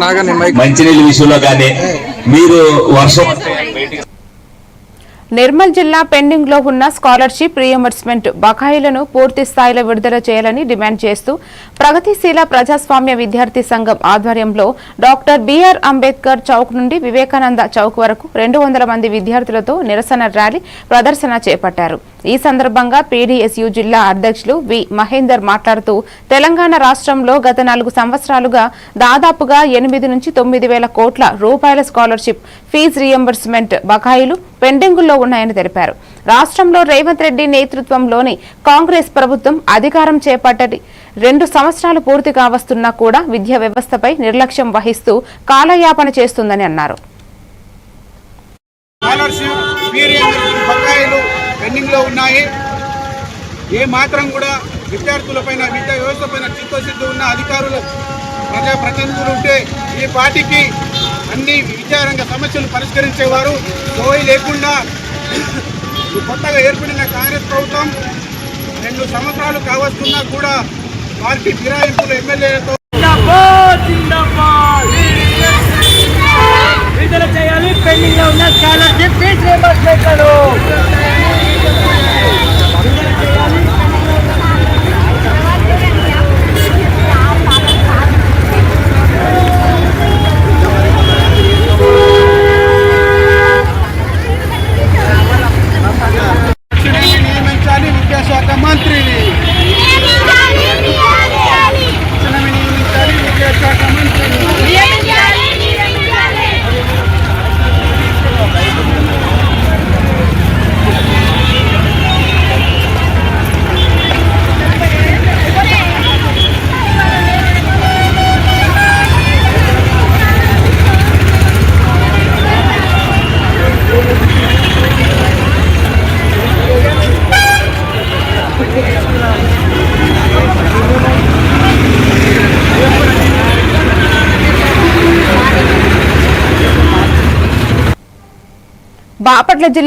మంచినీళ్ళ విషయంలో కానీ మీరు వర్షం నిర్మల్ జిల్లా పెండింగ్లో ఉన్న స్కాలర్షిప్ రీఎంబర్స్మెంట్ బకాయిలను పూర్తి స్థాయిలో విడుదల చేయాలని డిమాండ్ చేస్తూ ప్రగతిశీల ప్రజాస్వామ్య విద్యార్థి సంఘం ఆధ్వర్యంలో డాక్టర్ బిఆర్ అంబేద్కర్ చౌక్ నుండి వివేకానంద చౌక్ వరకు రెండు వందల మంది విద్యార్థులతో నిరసన ర్యాలీ ప్రదర్శన చేపట్టారు. ఈ సందర్భంగా పీడీఎస్యు జిల్లా అధ్యక్షులు వి మహేందర్ మాట్లాడుతూ తెలంగాణ రాష్ట్రంలో గత నాలుగు సంవత్సరాలుగా దాదాపుగా ఎనిమిది నుంచి తొమ్మిది వేల కోట్ల రూపాయల స్కాలర్షిప్ ఫీజు రియంబర్స్మెంట్ బకాయిలు పెండింగుల్లో ఉన్నాయని తెలిపారు. రాష్ట్రంలో రేవంత్ రెడ్డి నేతృత్వంలోని కాంగ్రెస్ ప్రభుత్వం అధికారం చేపట్టని రెండు సంవత్సరాలు పూర్తి కావస్తున్నా కూడా విద్యా వ్యవస్థపై నిర్లక్ష్యం వహిస్తూ కాలయాపన చేస్తుందని అన్నారు. స్కాలర్షిప్ పెండింగ్లో ఉన్నాయి. ఏ మాత్రం కూడా విద్యార్థులపైన విద్యా వ్యవస్థ పైన చిత్తశుద్ధి ఉన్న అధికారులు ప్రజాప్రతినిధులు ఉంటే ఈ పార్టీకి అన్ని విద్యారంగ సమస్యలు పరిష్కరించేవారు సోయి లేకుండా కొత్తగా ఏర్పడిన కాంగ్రెస్ ప్రభుత్వం రెండు సంవత్సరాలు కావస్తున్నా కూడా పార్టీ ఫిరాయింపులు ఎమ్మెల్యేలతో విడుదల చేయాలి పెండింగ్లో ఉన్న స్కాలర్షిప్ ఫీజు రియంబర్స్మెంట్లను బాపట్ల జిల్లా